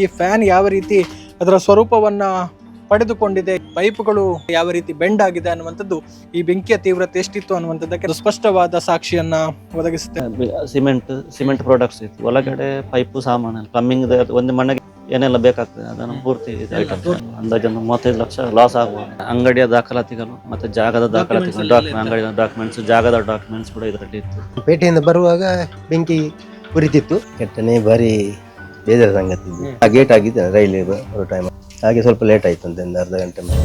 ಈ ಫ್ಯಾನ್ ಯಾವ ರೀತಿ ಅದರ ಸ್ವರೂಪವನ್ನ ಪಡೆದುಕೊಂಡಿದೆ ಪೈಪ್ಗಳು ಯಾವ ರೀತಿ ಬೆಂಡ್ ಆಗಿದೆ ಅನ್ನುವಂಥದ್ದು ಈ ಬೆಂಕಿಯ ತೀವ್ರತೆ ಎಷ್ಟಿತ್ತು ಅನ್ನುವಂಥದ್ದಕ್ಕೆ ಸ್ಪಷ್ಟವಾದ ಸಾಕ್ಷಿಯನ್ನ ಒದಗಿಸುತ್ತೆ. ಸಿಮೆಂಟ್ ಸಿಮೆಂಟ್ ಪ್ರಾಡಕ್ಟ್ಸ್ ಇತ್ತು. ಒಳಗಡೆ ಪೈಪು ಸಾಮಾನು ಪ್ಲಮ್ಮಿಂಗ್ ಒಂದು ಮನೆಗೆ ಏನೆಲ್ಲ ಬೇಕಾಗ್ತದೆ ಅದನ್ನು ಪೂರ್ತಿ ಅಂದಾಜು ಒಂದು ಮೂವತ್ತೈದು ಲಕ್ಷ ಲಾಸ್ ಆಗುವ ಅಂಗಡಿಯ ದಾಖಲಾತಿಗಳು ಮತ್ತೆ ಜಾಗದ ದಾಖಲಾತಿಗಳು ಡಾಕ್ಯುಮೆಂಟ್ ಅಂಗಡಿಯ ಡಾಕ್ಯುಮೆಂಟ್ಸ್ ಜಾಗದ ಡಾಕ್ಯುಮೆಂಟ್ಸ್ ಕೂಡ ಇದರಲ್ಲಿ ಇತ್ತು. ಪೇಟೆಯಿಂದ ಬರುವಾಗ ಬೆಂಕಿ ಉರಿತಿತ್ತು. ಕೆಟ್ಟನೆ ಭಾರಿ ಬೇಜಾರ ಸಂಗತಿ. ಆ ಗೇಟ್ ಆಗಿದೆ ರೈಲ್ ಬರೋ ಟೈಮ್ ಹಾಗೆ ಸ್ವಲ್ಪ ಲೇಟ್ ಆಯ್ತು ಅಂತ ಒಂದು ಅರ್ಧ ಗಂಟೆ ಮೇಲೆ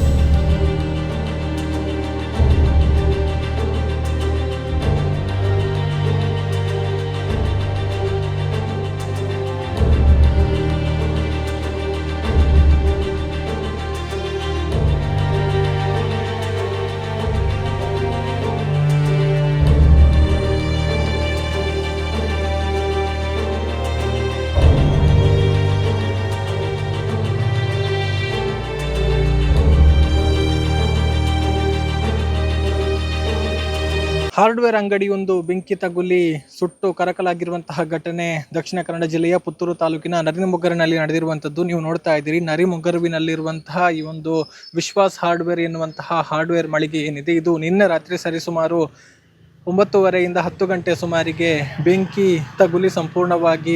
ಹಾರ್ಡ್ವೇರ್ ಅಂಗಡಿಯೊಂದು ಬೆಂಕಿ ತಗುಲಿ ಸುಟ್ಟು ಕರಕಲಾಗಿರುವಂತಹ ಘಟನೆ ದಕ್ಷಿಣ ಕನ್ನಡ ಜಿಲ್ಲೆಯ ಪುತ್ತೂರು ತಾಲೂಕಿನ ನರಿಮೊಗ್ಗರಿನಲ್ಲಿ ನಡೆದಿರುವಂತದ್ದು ನೀವು ನೋಡ್ತಾ ಇದ್ದೀರಿ ನರಿಮೊಗ್ಗರುವಿನಲ್ಲಿರುವಂತಹ ಈ ಒಂದು ವಿಶ್ವಾಸ್ ಹಾರ್ಡ್ವೇರ್ ಎನ್ನುವಂತಹ ಹಾರ್ಡ್ವೇರ್ ಮಳಿಗೆ ಏನಿದೆ? ಇದು ನಿನ್ನೆ ರಾತ್ರಿ ಸರಿಸುಮಾರು ಒಂಬತ್ತುವರೆಯಿಂದ ಹತ್ತು ಗಂಟೆ ಸುಮಾರಿಗೆ ಬೆಂಕಿ ತಗುಲಿ ಸಂಪೂರ್ಣವಾಗಿ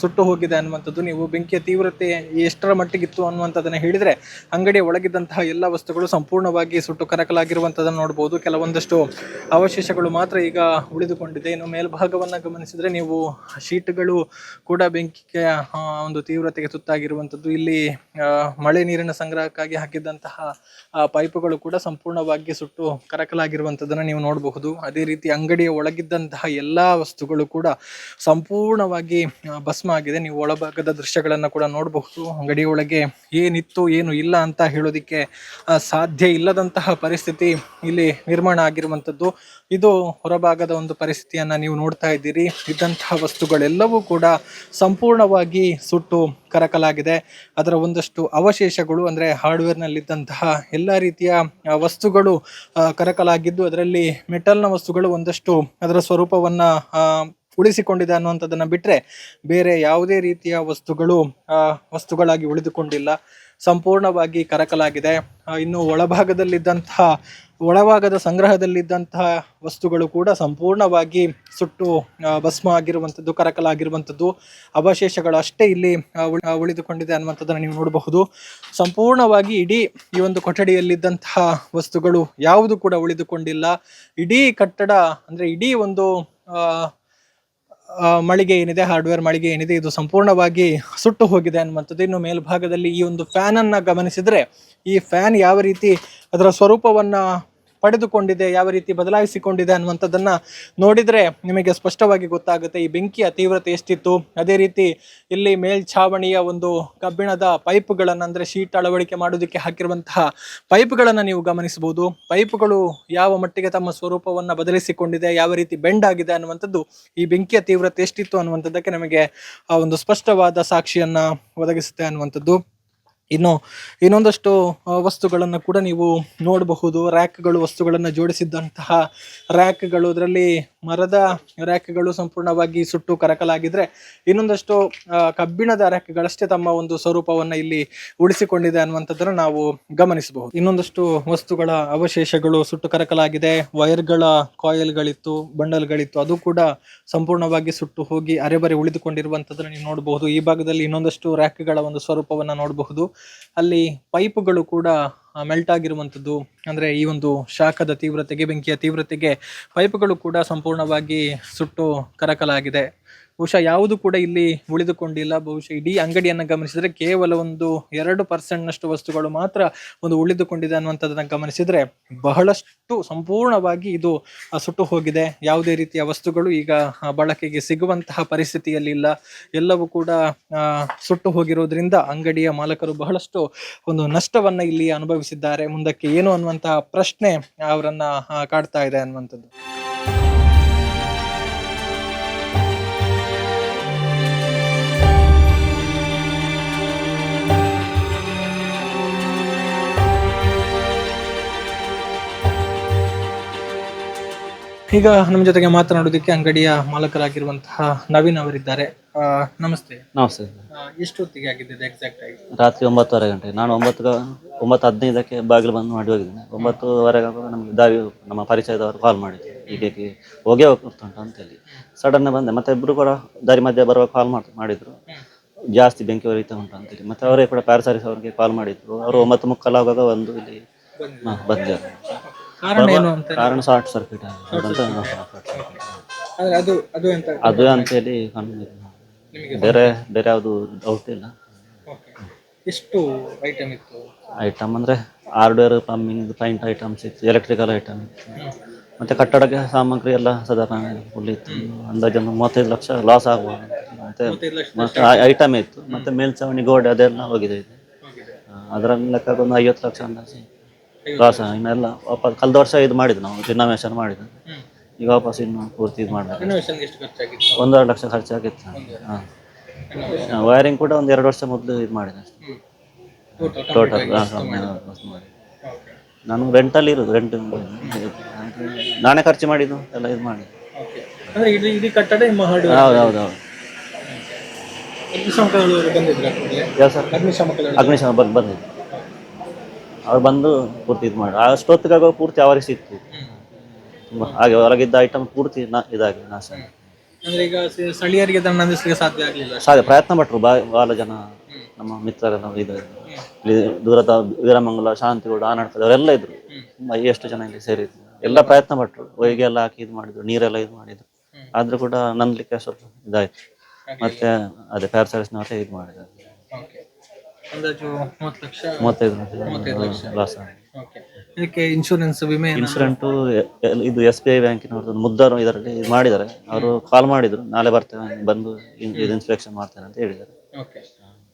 ಸುಟ್ಟು ಹೋಗಿದೆ ಅನ್ನುವಂಥದ್ದು ನೀವು ಬೆಂಕಿಯ ತೀವ್ರತೆ ಎಷ್ಟರ ಮಟ್ಟಿಗಿತ್ತು ಅನ್ನುವಂಥದ್ದನ್ನು ಹೇಳಿದರೆ ಅಂಗಡಿಯ ಒಳಗಿದ್ದಂತಹ ಎಲ್ಲ ವಸ್ತುಗಳು ಸಂಪೂರ್ಣವಾಗಿ ಸುಟ್ಟು ಕರಕಲಾಗಿರುವಂಥದ್ದನ್ನು ನೋಡ್ಬೋದು. ಕೆಲವೊಂದಷ್ಟು ಅವಶೇಷಗಳು ಮಾತ್ರ ಈಗ ಉಳಿದುಕೊಂಡಿದೆ. ಇನ್ನು ಮೇಲ್ಭಾಗವನ್ನು ಗಮನಿಸಿದರೆ ನೀವು ಶೀಟ್ಗಳು ಕೂಡ ಬೆಂಕಿಯ ಒಂದು ತೀವ್ರತೆಗೆ ತುತ್ತಾಗಿರುವಂಥದ್ದು. ಇಲ್ಲಿ ಮಳೆ ನೀರಿನ ಸಂಗ್ರಹಕ್ಕಾಗಿ ಹಾಕಿದ್ದಂತಹ ಪೈಪುಗಳು ಕೂಡ ಸಂಪೂರ್ಣವಾಗಿ ಸುಟ್ಟು ಕರಕಲಾಗಿರುವಂಥದ್ದನ್ನು ನೀವು ನೋಡಬಹುದು. ಅದೇ ರೀತಿ ಅಂಗಡಿಯ ಒಳಗಿದ್ದಂತಹ ಎಲ್ಲಾ ವಸ್ತುಗಳು ಕೂಡ ಸಂಪೂರ್ಣವಾಗಿ ಭಸ್ಮ ಆಗಿದೆ. ನೀವು ಒಳಭಾಗದ ದೃಶ್ಯಗಳನ್ನು ಕೂಡ ನೋಡಬಹುದು. ಅಂಗಡಿಯೊಳಗೆ ಏನಿತ್ತು ಏನು ಇಲ್ಲ ಅಂತ ಹೇಳೋದಿಕ್ಕೆ ಸಾಧ್ಯ ಇಲ್ಲದಂತಹ ಪರಿಸ್ಥಿತಿ ಇಲ್ಲಿ ನಿರ್ಮಾಣ ಆಗಿರುವಂಥದ್ದು. ಇದು ಹೊರಭಾಗದ ಒಂದು ಪರಿಸ್ಥಿತಿಯನ್ನ ನೀವು ನೋಡ್ತಾ ಇದ್ದೀರಿ. ಇದ್ದಂತಹ ವಸ್ತುಗಳೆಲ್ಲವೂ ಕೂಡ ಸಂಪೂರ್ಣವಾಗಿ ಸುಟ್ಟು ಕರಕಲಾಗಿದೆ. ಅದರ ಒಂದಷ್ಟು ಅವಶೇಷಗಳು ಅಂದರೆ ಹಾರ್ಡ್ವೇರ್ನಲ್ಲಿದ್ದಂತಹ ಎಲ್ಲ ರೀತಿಯ ವಸ್ತುಗಳು ಕರಕಲಾಗಿದ್ದು ಅದರಲ್ಲಿ ಮೆಟಲ್ನ ವಸ್ತುಗಳು ಒಂದಷ್ಟು ಅದರ ಸ್ವರೂಪವನ್ನು ಉಳಿಸಿಕೊಂಡಿದೆ ಅನ್ನುವಂಥದ್ದನ್ನು ಬಿಟ್ಟರೆ ಬೇರೆ ಯಾವುದೇ ರೀತಿಯ ವಸ್ತುಗಳು ವಸ್ತುಗಳಾಗಿ ಉಳಿದುಕೊಂಡಿಲ್ಲ. ಸಂಪೂರ್ಣವಾಗಿ ಕರಕಲಾಗಿದೆ. ಇನ್ನು ಒಳಭಾಗದಲ್ಲಿದ್ದಂತಹ, ಒಳಭಾಗದ ಸಂಗ್ರಹದಲ್ಲಿದ್ದಂತಹ ವಸ್ತುಗಳು ಕೂಡ ಸಂಪೂರ್ಣವಾಗಿ ಸುಟ್ಟು ಭಸ್ಮ ಆಗಿರುವಂಥದ್ದು, ಕರಕಲಾಗಿರುವಂಥದ್ದು ಅವಶೇಷಗಳು ಅಷ್ಟೇ ಇಲ್ಲಿ ಉಳಿದುಕೊಂಡಿದೆ ಅನ್ನುವಂಥದ್ದನ್ನು ನೀವು ನೋಡಬಹುದು. ಸಂಪೂರ್ಣವಾಗಿ ಇಡೀ ಈ ಒಂದು ಕೊಠಡಿಯಲ್ಲಿದ್ದಂತಹ ವಸ್ತುಗಳು ಯಾವುದು ಕೂಡ ಉಳಿದುಕೊಂಡಿಲ್ಲ. ಇಡೀ ಕಟ್ಟಡ ಅಂದರೆ ಇಡೀ ಒಂದು ಮಳಿಗೆ ಏನಿದೆ ಹಾರ್ಡ್ವೇರ್ ಮಳಿಗೆ ಏನಿದೆ, ಇದು ಸಂಪೂರ್ಣವಾಗಿ ಸುಟ್ಟು ಹೋಗಿದೆ ಅನ್ನುವಂಥದ್ದು ಇನ್ನು ಮೇಲ್ಭಾಗದಲ್ಲಿ ಈ ಒಂದು ಫ್ಯಾನನ್ನು ಗಮನಿಸಿದರೆ ಈ ಫ್ಯಾನ್ ಯಾವ ರೀತಿ ಅದರ ಸ್ವರೂಪವನ್ನ ಪಡೆದುಕೊಂಡಿದೆ, ಯಾವ ರೀತಿ ಬದಲಾಯಿಸಿಕೊಂಡಿದೆ ಅನ್ನುವಂಥದ್ದನ್ನ ನೋಡಿದ್ರೆ ನಿಮಗೆ ಸ್ಪಷ್ಟವಾಗಿ ಗೊತ್ತಾಗುತ್ತೆ. ಈ ಬೆಂಕಿಯ ತೀವ್ರತೆ ಎಷ್ಟಿತ್ತು? ಅದೇ ರೀತಿ ಇಲ್ಲಿ ಮೇಲ್ಛಾವಣಿಯ ಒಂದು ಕಬ್ಬಿಣದ ಪೈಪ್ಗಳನ್ನು ಅಂದ್ರೆ ಶೀಟ್ ಅಳವಡಿಕೆ ಮಾಡೋದಕ್ಕೆ ಹಾಕಿರುವಂತಹ ಪೈಪ್ಗಳನ್ನು ನೀವು ಗಮನಿಸಬಹುದು. ಪೈಪ್ಗಳು ಯಾವ ಮಟ್ಟಿಗೆ ತಮ್ಮ ಸ್ವರೂಪವನ್ನ ಬದಲಿಸಿಕೊಂಡಿದೆ, ಯಾವ ರೀತಿ ಬೆಂಡ್ ಆಗಿದೆ ಅನ್ನುವಂಥದ್ದು ಈ ಬೆಂಕಿಯ ತೀವ್ರತೆ ಎಷ್ಟಿತ್ತು ಅನ್ನುವಂಥದ್ದಕ್ಕೆ ನಮಗೆ ಆ ಒಂದು ಸ್ಪಷ್ಟವಾದ ಸಾಕ್ಷಿಯನ್ನ ಒದಗಿಸುತ್ತೆ ಅನ್ನುವಂಥದ್ದು. ಇನ್ನು ಇನ್ನೊಂದಷ್ಟು ವಸ್ತುಗಳನ್ನು ಕೂಡ ನೀವು ನೋಡಬಹುದು. ರ್ಯಾಕ್ಗಳು ವಸ್ತುಗಳನ್ನು ಜೋಡಿಸಿದ್ದಂತಹ ರ್ಯಾಕ್ಗಳು ಅದರಲ್ಲಿ ಮರದ ರ್ಯಾಕ್ಗಳು ಸಂಪೂರ್ಣವಾಗಿ ಸುಟ್ಟು ಕರಕಲಾಗಿದ್ರೆ ಇನ್ನೊಂದಷ್ಟು ಕಬ್ಬಿಣದ ರ್ಯಾಕ್ಗಳಷ್ಟೇ ತಮ್ಮ ಒಂದು ಸ್ವರೂಪವನ್ನು ಇಲ್ಲಿ ಉಳಿಸಿಕೊಂಡಿದೆ ಅನ್ನುವಂಥದ್ದನ್ನು ನಾವು ಗಮನಿಸಬಹುದು. ಇನ್ನೊಂದಷ್ಟು ವಸ್ತುಗಳ ಅವಶೇಷಗಳು ಸುಟ್ಟು ಕರಕಲಾಗಿದೆ. ವೈರ್ಗಳ ಕಾಯಿಲ್ಗಳಿತ್ತು, ಬಂಡಲ್ಗಳಿತ್ತು, ಅದು ಕೂಡ ಸಂಪೂರ್ಣವಾಗಿ ಸುಟ್ಟು ಹೋಗಿ ಅರೆಬರೆ ಉಳಿದುಕೊಂಡಿರುವಂಥದ್ದನ್ನು ನೀವು ನೋಡಬಹುದು. ಈ ಭಾಗದಲ್ಲಿ ಇನ್ನೊಂದಷ್ಟು ರ್ಯಾಕ್ಗಳ ಒಂದು ಸ್ವರೂಪವನ್ನು ನೋಡಬಹುದು. ಅಲ್ಲಿ ಪೈಪ್ಗಳು ಕೂಡ ಮೆಲ್ಟ್ ಆಗಿರುವಂಥದ್ದು ಅಂದರೆ ಈ ಒಂದು ಶಾಖದ ತೀವ್ರತೆಗೆ ಬೆಂಕಿಯ ತೀವ್ರತೆಗೆ ಪೈಪ್ಗಳು ಕೂಡ ಸಂಪೂರ್ಣವಾಗಿ ಸುಟ್ಟು ಕರಕಲಾಗಿದೆ. ಬಹುಶಃ ಯಾವುದು ಕೂಡ ಇಲ್ಲಿ ಉಳಿದುಕೊಂಡಿಲ್ಲ. ಬಹುಶಃ ಇಡೀ ಅಂಗಡಿಯನ್ನು ಗಮನಿಸಿದ್ರೆ ಕೇವಲ ಒಂದು ಎರಡು ಪರ್ಸೆಂಟ್ನಷ್ಟು ವಸ್ತುಗಳು ಮಾತ್ರ ಒಂದು ಉಳಿದುಕೊಂಡಿದೆ ಅನ್ನುವಂಥದ್ದನ್ನು ಗಮನಿಸಿದ್ರೆ ಬಹಳಷ್ಟು ಸಂಪೂರ್ಣವಾಗಿ ಇದು ಸುಟ್ಟು ಹೋಗಿದೆ. ಯಾವುದೇ ರೀತಿಯ ವಸ್ತುಗಳು ಈಗ ಬಳಕೆಗೆ ಸಿಗುವಂತಹ ಪರಿಸ್ಥಿತಿಯಲ್ಲಿ ಇಲ್ಲ. ಎಲ್ಲವೂ ಕೂಡ ಸುಟ್ಟು ಹೋಗಿರೋದ್ರಿಂದ ಅಂಗಡಿಯ ಮಾಲಕರು ಬಹಳಷ್ಟು ಒಂದು ನಷ್ಟವನ್ನ ಇಲ್ಲಿ ಅನುಭವಿಸಿದ್ದಾರೆ. ಮುಂದಕ್ಕೆ ಏನು ಅನ್ನುವಂತಹ ಪ್ರಶ್ನೆ ಅವರನ್ನ ಕಾಡ್ತಾ ಇದೆ ಅನ್ನುವಂಥದ್ದು. ಈಗ ನಮ್ಮ ಜೊತೆಗೆ ಮಾತನಾಡೋದಕ್ಕೆ ಅಂಗಡಿಯ ಮಾಲಕರಾಗಿರುವಂತಹ ನವೀನ್ ಅವರಿದ್ದಾರೆ. ಆ, ನಮಸ್ತೆ. ನಮಸ್ತೆ. ಆ, ಎಷ್ಟೊತ್ತಿಗೆ ಆಗಿದ್ದು ಎಕ್ಸಾಕ್ಟ್ ಆಗಿ? ರಾತ್ರಿ ಒಂಬತ್ತುವರೆ ಗಂಟೆ. ನಾನು ಒಂಬತ್ತು ಗ- ಒಂಬತ್ತು ಹದಿನೈದಕ್ಕೆ ಬಾಗಿಲು ಬಂದು ಮಾಡಿ ಹೋಗಿದ್ದೇನೆ. ಒಂಬತ್ತುವರೆಗೆ ಆಗುವಾಗ ನಮಗೆ ದಾರಿ ನಮ್ಮ ಪರಿಚಯದವರು ಕಾಲ್ ಮಾಡಿದ್ರು. ಹೀಗೆ ಹೋಗೇ ಹೋಗ್ತುಂಟು ಅಂತೇಳಿ. ಸಡನ್ ಬಂದೆ. ಮತ್ತೆ ಇಬ್ಬರು ಕೂಡ ದಾರಿ ಮಧ್ಯೆ ಬರುವಾಗ ಕಾಲ್ ಮಾಡಿ ಮಾಡಿದ್ರು. ಜಾಸ್ತಿ ಬೆಂಕಿ ಹೊರೀತಾ ಉಂಟು ಅಂತೇಳಿ. ಮತ್ತೆ ಅವರೇ ಕೂಡ ಪ್ಯಾರಸಾರಿಸ್ ಅವರಿಗೆ ಕಾಲ್ ಮಾಡಿದ್ರು. ಅವರು ಒಂಬತ್ತು ಮುಕ್ಕಾಲಾಗುವಾಗ ಒಂದು ಇಲ್ಲಿ ಹಾ, ಬಂದಿದ್ದಾರೆ. ಕಾರಣ ಏನು ಅಂತ ಕಾರಣ ಶಾರ್ಟ್ ಸರ್ಕ್ಯೂಟ್ ಆಗಿದೆ ಅಂತ ಆದ್ರೆ ಅದು ಅದು ಎಂತ? ಅದು ಅಂತೇಳಿ ಕಂಡಿದ್ದು ಬೇರೆ ಬೇರೆ ಯಾವುದು ಡೌಟ್ ಇಲ್ಲ. Okay. ಎಷ್ಟು ಐಟಮ್ ಇತ್ತು? ಐಟಮ್ ಅಂದರೆ ಹಾರ್ಡ್ವೇರ್ ಪ್ಲಮ್ಮಿಂಗ್ ಪೈಂಟ್ ಐಟಮ್ಸ್ ಇತ್ತು ಎಲೆಕ್ಟ್ರಿಕಲ್ ಐಟಮ್ ಇತ್ತು. ಮತ್ತು ಕಟ್ಟಡಕ್ಕೆ ಸಾಮಗ್ರಿ ಎಲ್ಲ ಸಾಧಾರಣ ಫುಲ್ ಇತ್ತು. ಅಂದಾಜು ಒಂದು ಮೂವತ್ತೈದು ಲಕ್ಷ ಲಾಸ್ ಆಗ್ಬೋದು ಮತ್ತೆ ಐಟಮ್ ಇತ್ತು. ಮತ್ತೆ ಮೇಲ್ಚಾವಣಿ ಗೋಡೆ ಅದೆಲ್ಲ ಹೋಗಿದೆ. ಅದರ ಹೋಗಿದೆ ಅದರಲ್ಲಿ ಲೆಕ್ಕ ಒಂದು ಐವತ್ತು ಲಕ್ಷ ಅಂದಾಜು. ಲಾಸ್ ಇನ್ನೆಲ್ಲ ವಾಪಸ್ ಕಳೆದ ವರ್ಷ ಇದು ಮಾಡಿದ್ದು ನಾವು ರಿನೋವೇಷನ್ ಮಾಡಿದ್ದು. ಈಗ ವಾಪಸ್ ಇನ್ನು ಪೂರ್ತಿ ಇದು ಮಾಡಬೇಕು. ರಿನೋವೇಷನ್ಗೆ ಎಷ್ಟು ಖರ್ಚಾಗಿತ್ತು? ಒಂದೂವರೆ ಲಕ್ಷ ಖರ್ಚಾಗಿತ್ತು. ಹಾಂ. ವೈರಿಂಗ್ ಕೂಡ ಒಂದು ಎರಡು ವರ್ಷ ಮೊದಲು ಇದು ಮಾಡಿದೆ ಟೋಟಲ್ ನಾನು ರೆಂಟಲ್ಲಿ ಇರೋದು ರೆಂಟ್ ನಾನೇ ಖರ್ಚು ಮಾಡಿದ್ದು ಎಲ್ಲ ಇದು ಮಾಡಿ ಹೌದು ಹೌದು ಹೌದು. ಅಗ್ನಿಶಾಮಕದವರು ಬಂದಿದ್ರ ಯಾವ ಸರ್? ಅಗ್ನಿಶಾಮಕದವರು ಅಗ್ನಿಶಾಮ ಬಂದು ಬಂದಿದ್ದು. ಅವ್ರು ಬಂದು ಪೂರ್ತಿ ಇದು ಮಾಡಿ. ಅಷ್ಟೊತ್ತಿಗಾಗ ಪೂರ್ತಿ ಅವರಿಗೆ ಸಿಕ್ತು ತುಂಬ ಹಾಗೆ ಹೊರಗಿದ್ದ ಐಟಮ್ ಪೂರ್ತಿ ನಾ ಇದಾಗಿ ನಾಶ. ಅಂದ್ರೆ ಈಗ ಸ- ಸ್ಥಳೀಯರಿಗೆ ಸಾಧ್ಯ ಆಗಲಿಲ್ಲ. ಸಾಧ್ಯ ಪ್ರಯತ್ನ ಪಟ್ಟರು ಬಾ ಭಾಳ ಜನ ನಮ್ಮ ಮಿತ್ರರೆಲ್ಲ ಇದು ಇಲ್ಲಿ ದೂರದ ವೀರಮಂಗಲ ಶಾಂತಿಗೌಡ ಆನಾಡ್ತದೆ ಅವರೆಲ್ಲ ಇದ್ರು. ತುಂಬ ಎಷ್ಟು ಜನ ಇಲ್ಲಿ ಸೇರಿದ್ರು. ಎಲ್ಲ ಪ್ರಯತ್ನ ಪಟ್ಟರು ಹೊಯ್ಗೆ ಎಲ್ಲ ಹಾಕಿ ಇದು ಮಾಡಿದ್ರು ನೀರೆಲ್ಲ ಇದು ಮಾಡಿದ್ರು. ಆದ್ರೂ ಕೂಡ ನಂದಲಿಕ್ಕೆ ಸ್ವಲ್ಪ ಇದಾಯ್ತು. ಮತ್ತೆ ಅದೇ ಪ್ಯಾರಸೈಸ್ನವರೇ ಇದು ಮಾಡಿದ್ರು ಅಂದಾಜು ಮೂವತ್ತು ಲಕ್ಷ. ಮೂವತ್ತೈದು ಲಕ್ಷ. ಲಾಸ್ ಓಕೆ ಇದಕ್ಕೆ ಇನ್ಶೂರೆನ್ಸ್ ವಿಮೆ ಏನಾದ್ರು- ಇದು ಎಸ್ ಬಿ ಐ ಬ್ಯಾಂಕಿನವ್ರದ್ದು ಮುದ್ದಾರು ಇದರಲ್ಲಿ ಇದು ಮಾಡಿದ್ದಾರೆ. ಅವರು ಕಾಲ್ ಮಾಡಿದ್ರು. ನಾಳೆ ಬರ್ತೇವೆ ಬಂದು ಇನ್- ಇದು ಇನ್ಸ್ಪೆಕ್ಷನ್ ಮಾಡ್ತೇನೆ ಅಂತ ಹೇಳಿದ್ದಾರೆ. ಓಕೆ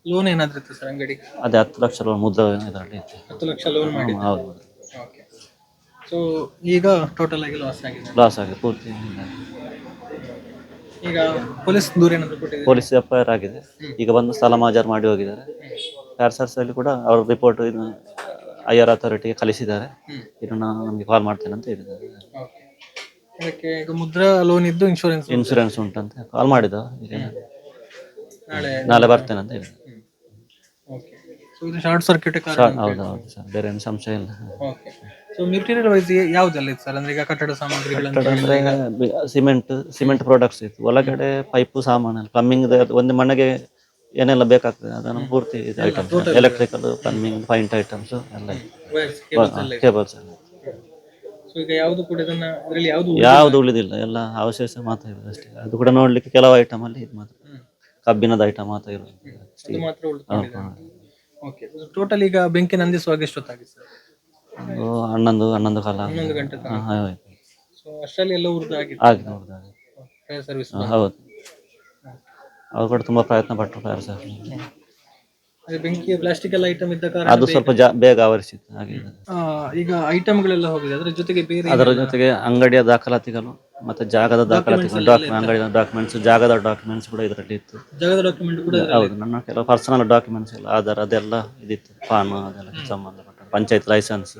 ಲೋನ್ ಏನಾದ್ರು ಇತ್ತು ಸರ್ ಅಂಗಡಿ ಅದೇ ಹತ್ತು ಲಕ್ಷ ರೂಪಾಯಿ ಮುದ್ದ ಇದರಲ್ಲಿ ಇತ್ತು. ಹತ್ತು ಲಕ್ಷ ಲೋನ್ ಮಾಡಿ ಹ್ಮ್, ಹೌದು. ಓಕೆ ಸೊ ಈಗ ಟೋಟಲ್ ಆಗಿ ಲಾಸ್ ಆಗಿದೆ. ಲಾಸ್ ಆಗಿದೆ ಪೂರ್ತಿ. ಈಗ ಪೊಲೀಸ್ ದೂರ ಏನಾದ್ರು ಕೊಟ್ಟಿದೆ ಪೊಲೀಸ್ ಎಫ್ ಐ ಆರ್ ಆಗಿದೆ. ಈಗ ಬಂದು ಸಾಲ ಮಾಜಾರ್ ಮಾಡಿ ಹೋಗಿದ್ದಾರೆ. ಅಲ್ಲಿ ಕೂಡ ಅವ್ರ ರಿಪೋರ್ಟ್ ಇನ್ನು ಐ ಆರ್ ಅಥಾರಿಟಿಗೆ ಕಳಿಸಿದ್ದಾರೆ. ಇದನ್ನ ನಮಗೆ ಕಾಲ್ ಮಾಡ್ತೇನೆ ಅಂತ ಹೇಳಿದ್ದಾರೆ. ಅದಕ್ಕೆ ಈಗ ಮುದ್ರಾ ಲೋನ್ ಇದ್ದು ಇನ್ಶೂರೆನ್ಸ್ ಇನ್ಶೂರೆನ್ಸ್ ಉಂಟಂತೆ. ಕಾಲ್ ಮಾಡಿದ ಈಗ ನಾಳೆ ನಾಳೆ ಬರ್ತೇನೆ ಅಂತ ಹೇಳಿದೆ ಓಕೆ. ಸೊ ಇದು ಶಾರ್ಟ್ ಸರ್ಕ್ಯೂಟ್ ಕಾರಣ ಹೌದು ಹೌದು ಸರ್. ಬೇರೆ ಏನು ಸಂಶಯ ಇಲ್ಲ. ಓಕೆ. ಸೊ ಮೆಟೀರಿಯಲ್ ವೈಸ್ ಯಾವ್ದೆಲ್ಲ ಇತ್ತು ಸರ್? ಅಂದ್ರೆ ಈಗ ಕಟ್ಟಡ ಸಾಮಗ್ರಿಗಳಂತ ಅಂದ್ರೆ ಸಿಮೆಂಟ್ ಸಿಮೆಂಟ್ ಪ್ರಾಡಕ್ಟ್ಸ್ ಇತ್ತು. ಒಳಗಡೆ ಪೈಪು ಸಾಮಾನು ಪ್ಲಮ್ಮಿಂಗ್ ಒಂದು ಮನೆಗೆ ಏನೆಲ್ಲ ಬೇಕಾಗ್ತದೆ ಅದನ್ನು ಪೂರ್ತಿ ಇದು items electrical plumbing paint items ಎಲ್ಲ. ಕೇಬಲ್ಸ್ ಎಲ್ಲ. ಯಾವುದು ಉಳಿದಿಲ್ಲ? ಎಲ್ಲ ಅವಶೇಷ ಮಾತ್ರ ಇರೋದು ಅಷ್ಟೇ. ಅದು ಕೂಡ ನೋಡ್ಲಿಕ್ಕೆ ಕೆಲವು ಐಟಮ್ ಅಲ್ಲಿ ಇದು ಮಾತ್ರ. ಕಬ್ಬಿಣದ ಐಟಮ್ ಮಾತ್ರ ಇರೋದು. ಟೋಟಲ್ ಈಗ ಬೆಂಕಿ ನಂದಿಸುವಾಗ ಎಷ್ಟೊತ್ತಾಗಿತ್ತು ಸರ್? ಒಂದು ಹನ್ನೊಂದು ಹನ್ನೊಂದು ಕಾಲ. ಹನ್ನೊಂದು ಗಂಟೆ ಅಷ್ಟರಲ್ಲಿ ಎಲ್ಲ ಆಗಿದೆ. ಸರ್ವಿಸ್ ಹೌದು. ಅವ್ರು ಕೂಡ ತುಂಬಾ ಪ್ರಯತ್ನ ಪಟ್ಟರು ಸರ್? ಅದೇ ಬೆಂಕಿ ಪ್ಲಾಸ್ಟಿಕ್ ಎಲ್ಲ ಐಟಮ್ ಇದ್ದ ಕಾರಣ ಅದು ಸ್ವಲ್ಪ ಜಾ ಬೇಗ ಆವರಿಸಿತ್ತು ಹಾಗೆ ಆ, ಈಗ ಐಟಮ್ಗಳೆಲ್ಲ ಹೋಗಿದೆ. ಅದರ ಜೊತೆಗೆ ಬೇರೆ ಅದರ ಜೊತೆಗೆ ಅಂಗಡಿಯ ದಾಖಲಾತಿಗಳು ಮತ್ತೆ ಜಾಗದ ದಾಖಲಾತಿಗಳು ಡಾಕ್ಯುಮೆಂಟ್ ಅಂಗಡಿಯ ಡಾಕ್ಯುಮೆಂಟ್ಸ್ ಜಾಗದ ಡಾಕ್ಯುಮೆಂಟ್ಸ್ ಕೂಡ ಇದರಲ್ಲಿ ಇತ್ತು. ಜಾಗದ ಡಾಕ್ಯುಮೆಂಟ್ ಕೂಡ ಹೌದು ನನ್ನ ಕೆಲವು ಪರ್ಸನಲ್ ಡಾಕ್ಯುಮೆಂಟ್ಸ್ ಎಲ್ಲ ಆಧಾರ್ ಅದೆಲ್ಲ ಇದಿತ್ತು. ಪಾನ್ ಅದೆಲ್ಲ ಸಂಬಂಧಪಟ್ಟ ಪಂಚಾಯತ್ ಲೈಸೆನ್ಸ್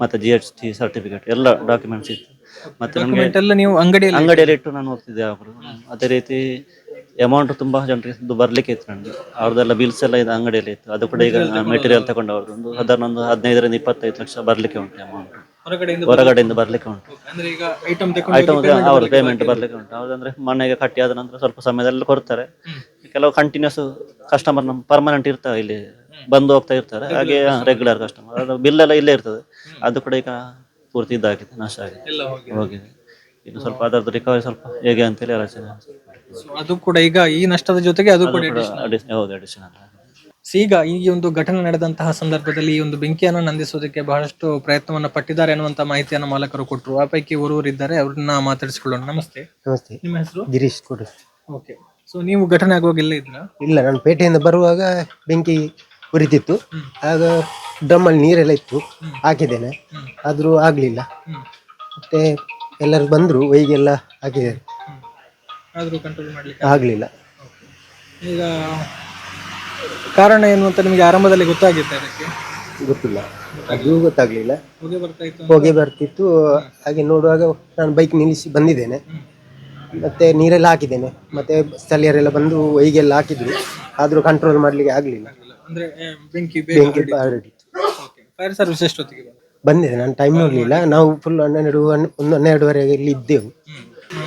ಮತ್ತೆ ಜಿ ಎಚ್ ಟಿ ಸರ್ಟಿಫಿಕೇಟ್ ಎಲ್ಲ ಡಾಕ್ಯುಮೆಂಟ್ಸ್ ಇತ್ತು. ಮತ್ತೆ ನಮಗೆ ಡಾಕ್ಯುಮೆಂಟ್ ಎಲ್ಲ ನೀವು ಅಂಗಡಿಯಲ್ಲಿ ಅಂಗಡಿಯಲ್ಲಿ ಇಟ್ಟು ನಾನು ಹೋಗ್ತಿದ್ದೆ ಅವರು. ಅದೇ ರೀತಿ ಅಮೌಂಟ್ ತುಂಬಾ ಜನರಿಗೆ ಬರ್ಲಿಕ್ಕೆ ಇತ್ತು ನನಗೆ. ಅವ್ರದ್ದೆಲ್ಲ ಬಿಲ್ಸ್ ಎಲ್ಲ ಇದು ಅಂಗಡಿಯಲ್ಲಿ ಇತ್ತು. ಅದು ಕೂಡ ಈಗ ಮೆಟೀರಿಯಲ್ ತಗೊಂಡು ಅವ್ರದ್ದು ಒಂದು ಅದನ್ನೊಂದು ಒಂದು ಹದಿನೈದರಿಂದ ಇಪ್ಪತ್ತೈದು ಲಕ್ಷ ಬರ್ಲಿಕ್ಕೆ ಉಂಟು ಅಮೌಂಟ್ ಹೊರಗಡೆಯಿಂದ ಹೊರಗಡೆಯಿಂದ ಬರ್ಲಿಕ್ಕೆ ಉಂಟು. ಅಂದ್ರೆ ಈಗ ಐಟಮ್ ಅವ್ರ ಪೇಮೆಂಟ್ ಬರ್ಲಿಕ್ಕೆ ಉಂಟು. ಅವ್ರಂದ್ರೆ ಮನೆಗೆ ಕಟ್ಟಿ ಆದ ನಂತರ ಸ್ವಲ್ಪ ಸಮಯದಲ್ಲಿ ಕೊಡ್ತಾರೆ. ಕೆಲವು ಕಂಟಿನ್ಯೂಸ್ ಕಸ್ಟಮರ್ ನಮ್ಮ ಪರ್ಮನೆಂಟ್ ಇರ್ತಾರೆ ಇಲ್ಲಿ. ಬಂದು ಹೋಗ್ತಾ ಇರ್ತಾರೆ. ಹಾಗೆ ರೆಗ್ಯುಲರ್ ಕಸ್ಟಮರ್ ಅದು ಬಿಲ್ ಎಲ್ಲ ಇಲ್ಲೇ ಇರ್ತದೆ. ಅದು ಕೂಡ ಈಗ ಪೂರ್ತಿ ಇದಾಗಿದೆ ನಾಶ ಆಗಿದೆ. ಹೋಗಿದೆ. ಇನ್ನು ಸ್ವಲ್ಪ ಅದರದ್ದು ರಿಕವರಿ ಸ್ವಲ್ಪ ಹೇಗೆ ಅಂತೇಳಿ ಆಲೋಚನೆ So, ಅದು ಕೂಡ ಈಗ ಈ ನಷ್ಟದ ಜೊತೆಗೆ ಅದು ಕೂಡ ಹೌದು ಅಡಿಷನಲ್ So, ಈಗ ಈ ಒಂದು ಘಟನೆ ನಡೆದಂತಹ ಸಂದರ್ಭದಲ್ಲಿ ಈ ಒಂದು ಬೆಂಕಿಯನ್ನು ನಂದಿಸೋದಕ್ಕೆ ಬಹಳಷ್ಟು ಪ್ರಯತ್ನವನ್ನು ಪಟ್ಟಿದ್ದಾರೆ ಅನ್ನುವಂತ ಮಾಹಿತಿಯನ್ನು ಮಾಲಕರು ಕೊಟ್ಟರು. ಆ ಪೈಕಿ ಓರ್ವರಿದ್ದಾರೆ ಅವ್ರನ್ನ ಮಾತಾಡಿಸಿಕೊಳ್ಳೋಣ. ನಮಸ್ತೆ. ನಮಸ್ತೆ. ನಿಮ್ಮ ಹೆಸರು? ಗಿರೀಶ್ ಕೊಡು. ಓಕೆ ಸೊ ನೀವು ಘಟನೆ ಆಗುವಾಗ ಇಲ್ಲ ಇದ್ರ ಇಲ್ಲ ನಾನು ಪೇಟೆಯಿಂದ ಬರುವಾಗ ಬೆಂಕಿ ಉರಿತಿತ್ತು. ಆಗ ಡ್ರಮ್ಮಲ್ಲಿ ನೀರೆಲ್ಲ ಇತ್ತು. ಹಾಕಿದ್ದೇನೆ. ಆದರೂ ಆಗಲಿಲ್ಲ. ಮತ್ತೆ ಎಲ್ಲರೂ ಬಂದರು ವೈಗೆಲ್ಲ ಹಾಗೆ ಆದ್ರೂ ಕಂಟ್ರೋಲ್ ಮಾಡ್ಲಿಕ್ಕೆ ಆಗಲಿಲ್ಲ. ಈಗ ಕಾರಣ ಏನು ಅಂತ ನಿಮಗೆ ಆರಂಭದಲ್ಲಿ ಗೊತ್ತಾಗಿತ್ತು ಅದಕ್ಕೆ ಗೊತ್ತಿಲ್ಲ. ಅದು ಗೊತ್ತಾಗಲಿಲ್ಲ. ಹೋಗಿ ಬರ್ತಾ ಇತ್ತು ಹೊಗೆ ಬರ್ತಿತ್ತು. ಹಾಗೆ ನೋಡುವಾಗ ನಾನು ಬೈಕ್ ನಿಲ್ಲಿಸಿ ಬಂದಿದ್ದೇನೆ. ಮತ್ತೆ ನೀರೆಲ್ಲ ಹಾಕಿದ್ದೇನೆ. ಮತ್ತೆ ಸ್ಥಳೀಯರೆಲ್ಲ ಬಂದು ವೈಗೆಲ್ಲ ಹಾಕಿದ್ರು. ಆದರೂ ಕಂಟ್ರೋಲ್ ಮಾಡಲಿಕ್ಕೆ ಆಗಲಿಲ್ಲ. ಅಂದ್ರೆ ಬೆಂಕಿ ಬೇಗ ಬೆಂಕಿ ಹರಡಿತ್ತು. ಫೈರ್ ಸರ್ವಿಸ್ ಎಷ್ಟೊತ್ತಿಗೆ ಬಂತು? ಬಂದಿದೆ. ನಾನು ಟೈಮ್ ನೋಡ್ಲಿಲ್ಲ. ನಾವು ಫುಲ್ ಹನ್ನೆರಡು ಹನ್- ಒಂದು ಹನ್ನೆರಡುವರೆಗೆ ಇಲ್ಲಿ ಇದ್ದೆವು.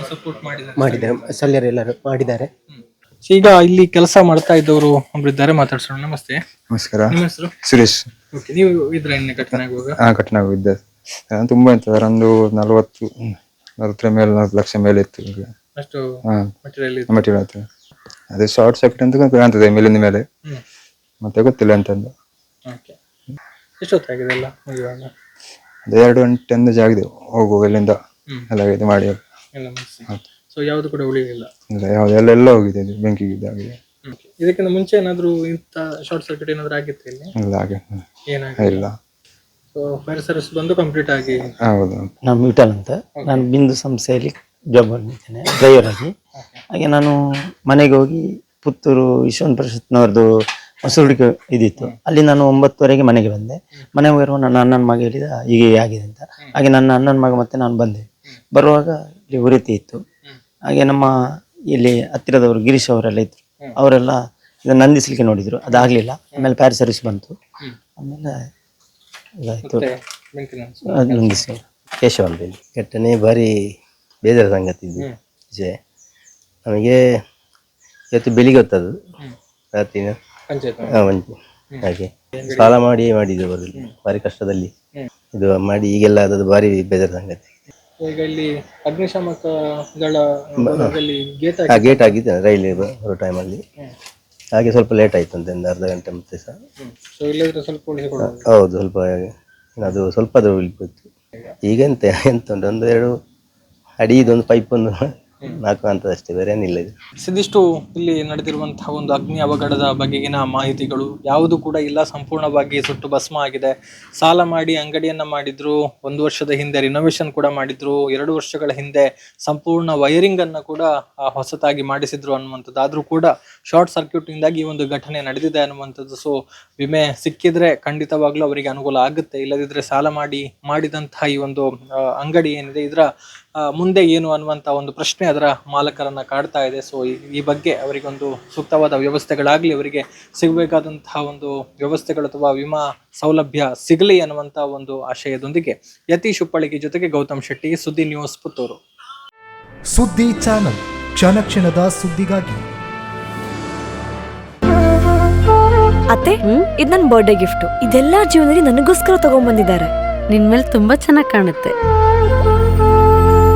ಸಪೋರ್ಟ್ ಮಾಡಿದ್ದಾರೆ. ಮಾಡಿದ್ದಾರೆ. ಎಲ್ಲರೂ ಮಾಡಿದ್ದಾರೆ. ಈಗ ಇಲ್ಲಿ ಕೆಲಸ ಮಾಡ್ತಾ ಇದ್ದವರು ಒಬ್ಬರಿದ್ದಾರೆ ಮಾತಾಡ್ಸೋಣ. ನಮಸ್ತೆ. ನಮಸ್ಕಾರ. ನಿಮ್ಮ ಹೆಸರು? ಸುರೇಶ್. ಓಕೆ ನೀವು ಇದ್ರ ಘಟನೆ ಆಗುವಾಗ? ಆ ನಾನು ತುಂಬಾ ಇತ್ತು ಅದರೊಂದು ನಲವತ್ತು ನಲವತ್ತರ ಮೇಲೆ ನಲವತ್ತು ಲಕ್ಷ ಮೇಲೆ ಇತ್ತು ಈಗ. ಅಷ್ಟು ಹಾ. ಮಟೀರಿಯಲ್ ಇದೆ ಮಟೀರಿಯಲ್ ಆಯ್ತು. ಅದೇ ಶಾರ್ಟ್ ಸರ್ಕ್ಯೂಟ್ ಅಂತ ಕಾಣ್ತದೆ ಮೇಲಿಂದ ಮೇಲೆ. ಹ್ಮ್. ಮತ್ತೆ ಗೊತ್ತಿಲ್ಲ ಅಂತಂದು ಓಕೆ ಎಷ್ಟೊತ್ತಾಗಿದೆ ಎಲ್ಲ ಮುಗಿಯುವಾಗ? ಅದೇ ಎರಡು ಗಂಟೆ ಒಂದು ಜಾಗದೆ ಹೋಗುವ ಇಲ್ಲಿಂದ. ಎಲ್ಲ ಇದು ಮಾಡಿ ಎಲ್ಲ ಸೊ ಯಾವುದು ಕೂಡ ಉಳಿಲಿಲ್ಲ. ಇಲ್ಲ ಯಾವ್ದು ಎಲ್ಲ ಎಲ್ಲ ಹೋಗಿದೆ ಇದು ಬೆಂಕಿಗೆ ಇದಾಗಿದೆ Okay. ಇದಕ್ಕಿಂತ ಮುಂಚೆ ಏನಾದರೂ ಇಂಥ ಶಾರ್ಟ್ ಸರ್ಕ್ಯೂಟ್ ಏನಾದ್ರು ಆಗಿತ್ತು ಇಲ್ಲಿ? ಇಲ್ಲ ಹಾಗೆ ಏನು ಏನಾಗಿಲ್ಲ. ಇಲ್ಲ. ಸೊ ಫೈರ್ ಸರ್ವಿಸ್ ಬಂದು ಕಂಪ್ಲೀಟ್ ಆಗಿ. ಹೌದು. ನಾನು ವಿಠಲ್ ಅಂತ. ನಾನು ಬಿಂದು ಸಂಸ್ಥೆಯಲ್ಲಿ ಜಾಬ್ ಮಾಡಿದ್ದೇನೆ ಡ್ರೈವರ್ ಆಗಿ. ಹಾಗೆ ನಾನು ಮನೆಗೆ ಹೋಗಿ ಪುತ್ತೂರು ಯಶವಂತ ಪರಿಷತ್ನವ್ರದ್ದು ಮಸೂರಿಕೆ ಇದಿತ್ತು. ಅಲ್ಲಿ ನಾನು ಒಂಬತ್ತುವರೆಗೆ ಮನೆಗೆ ಬಂದೆ. ಮನೆಗೆ ಹೋಗಿರುವ ನನ್ನ ಅಣ್ಣನ ಮಗ ಹೇಳಿದ ಹೀಗೆ ಆಗಿದೆ ಅಂತ. ಹಾಗೆ ನನ್ನ ಅಣ್ಣನ ಮಗ ಮತ್ತೆ ನಾನು ಬಂದೆ. ಬರುವಾಗ ಇಲ್ಲಿ ಉರಿತಿ ಇತ್ತು. ಹಾಗೆ ನಮ್ಮ ಇಲ್ಲಿ ಹತ್ತಿರದವರು ಗಿರೀಶ್ ಅವರೆಲ್ಲ ಇದ್ರು. ಅವರೆಲ್ಲ ಇದನ್ನ ನಂದಿಸ್ಲಿಕ್ಕೆ ನೋಡಿದ್ರು. ಅದಾಗ್ಲಿಲ್ಲ. ಆಮೇಲೆ ಪ್ಯಾರ್ ಸರ್ವಿಸ್ ಬಂತು. ಆಮೇಲೆ ಇದಾಯ್ತು. ಅದು ನಂದಿಸಿ. ಕೇಶವ ಅಂತ ಹೇಳಿ ಘಟನೆ ಭಾರಿ ಬೇಜಾರ ಸಂಗತಿ ಇದು. ವಿಜಯ ನಮಗೆ ಇವತ್ತು ಬೆಳಿಗ್ಗೆ ಹೊತ್ತದು ರಾತ್ರಿನ. ಪಂಚಾಯತ್ ಆ, ಒಂದು ಹಾಗೆ. ಸಾಲ ಮಾಡಿ ಮಾಡಿದ್ದು ಅವರು. ಭಾರಿ ಕಷ್ಟದಲ್ಲಿ ಇದು ಮಾಡಿ ಈಗೆಲ್ಲ ಅದು ಭಾರಿ ಬೇಜಾರ ಸಂಗತಿ. ಈಗ ಇಲ್ಲಿ ಅಗ್ನಿಶಾಮಕ ದಳ ಗೇಟ್ ಆಗಿದೆ. ಗೇಟ್ ಆಗಿದ್ದು ರೈಲ್ ಬರೋ ಟೈಮಲ್ಲಿ ಹಾಗೆ ಸ್ವಲ್ಪ ಲೇಟ್ ಆಯ್ತು ಅಂತ ಒಂದು ಅರ್ಧ ಗಂಟೆ ಮತ್ತೆ ಸಹ. ಸೊ ಇಲ್ಲದ್ರೆ ಸ್ವಲ್ಪ ಉಳಿಸಿಕೊಡೋದು ಹೌದು ಸ್ವಲ್ಪ ಅದು ಸ್ವಲ್ಪ ಅದು ಉಳಿಬಿತ್ತು ಈಗ ಎಂತ ಎಂತ ಉಂಟು? ಒಂದು ಎರಡು ಅಡಿ ಇದೊಂದು ಪೈಪ್ ಒಂದು ನಾಲ್ಕು ಅಂತದಷ್ಟೇ ಬೇರೆ ಏನಿಲ್ಲ ಇದು. ಇದಿಷ್ಟು ಇಲ್ಲಿ ನಡೆದಿರುವಂತಹ ಒಂದು ಅಗ್ನಿ ಅವಘಡದ ಬಗೆಗಿನ ಮಾಹಿತಿಗಳು ಯಾವುದು ಕೂಡ ಇಲ್ಲ ಸಂಪೂರ್ಣವಾಗಿ ಸುಟ್ಟು ಭಸ್ಮ ಆಗಿದೆ. ಸಾಲ ಮಾಡಿ ಅಂಗಡಿಯನ್ನ ಮಾಡಿದ್ರು ಒಂದು ವರ್ಷದ ಹಿಂದೆ ರಿನೋವೇಶನ್ ಕೂಡ ಮಾಡಿದ್ರು ಎರಡು ವರ್ಷಗಳ ಹಿಂದೆ ಸಂಪೂರ್ಣ ವೈರಿಂಗ್ ಅನ್ನ ಕೂಡ ಆ, ಹೊಸತಾಗಿ ಮಾಡಿಸಿದ್ರು ಅನ್ನುವಂಥದ್ದು. ಆದ್ರೂ ಕೂಡ ಶಾರ್ಟ್ ಸರ್ಕ್ಯೂಟ್ ನಿಂದಾಗಿ ಈ ಒಂದು ಘಟನೆ ನಡೆದಿದೆ ಅನ್ನುವಂಥದ್ದು. ಸೊ ವಿಮೆ ಸಿಕ್ಕಿದ್ರೆ ಖಂಡಿತವಾಗ್ಲೂ ಅವರಿಗೆ ಅನುಕೂಲ ಆಗುತ್ತೆ. ಇಲ್ಲದಿದ್ರೆ ಸಾಲ ಮಾಡಿ ಮಾಡಿದಂತಹ ಈ ಒಂದು ಆ, ಅಂಗಡಿ ಏನಿದೆ ಇದರ ಮುಂದೆ ಏನು ಅನ್ನುವಂತ ಒಂದು ಪ್ರಶ್ನೆ ಅದರ ಮಾಲಕರನ್ನ ಕಾಡ್ತಾ ಇದೆ. ಸೊ ಈ ಬಗ್ಗೆ ಅವರಿಗೊಂದು ಸೂಕ್ತವಾದ ವ್ಯವಸ್ಥೆಗಳಾಗ್ಲಿ ಅವರಿಗೆ ಸಿಗಬೇಕಾದಂತಹ ಒಂದು ವ್ಯವಸ್ಥೆಗಳು ಅಥವಾ ವಿಮಾ ಸೌಲಭ್ಯ ಸಿಗಲಿ ಅನ್ನುವಂತ ಒಂದು ಆಶಯದೊಂದಿಗೆ ಯತೀಶ್ ಉಪ್ಪಳಿಗೆ ಜೊತೆಗೆ ಗೌತಮ್ ಶೆಟ್ಟಿ ಸುದ್ದಿ ನ್ಯೂಸ್ ಪುತ್ತೂರು. ಸುದ್ದಿ ಚಾನಲ್ ಕ್ಷಣ ಕ್ಷಣದ ಸುದ್ದಿಗಾಗಿ. ಅತ್ತೆ ಇದು ನನ್ನ ಬರ್ಡೇ ಗಿಫ್ಟ್ ಇದೆಲ್ಲ ಜೀವನದಲ್ಲಿ ನನಗೋಸ್ಕರ ತಗೊಂಡ್ ಬಂದಿದ್ದಾರೆ ನಿನ್ ಮೇಲೆ ತುಂಬಾ ಚೆನ್ನಾಗಿ ಕಾಣುತ್ತೆ.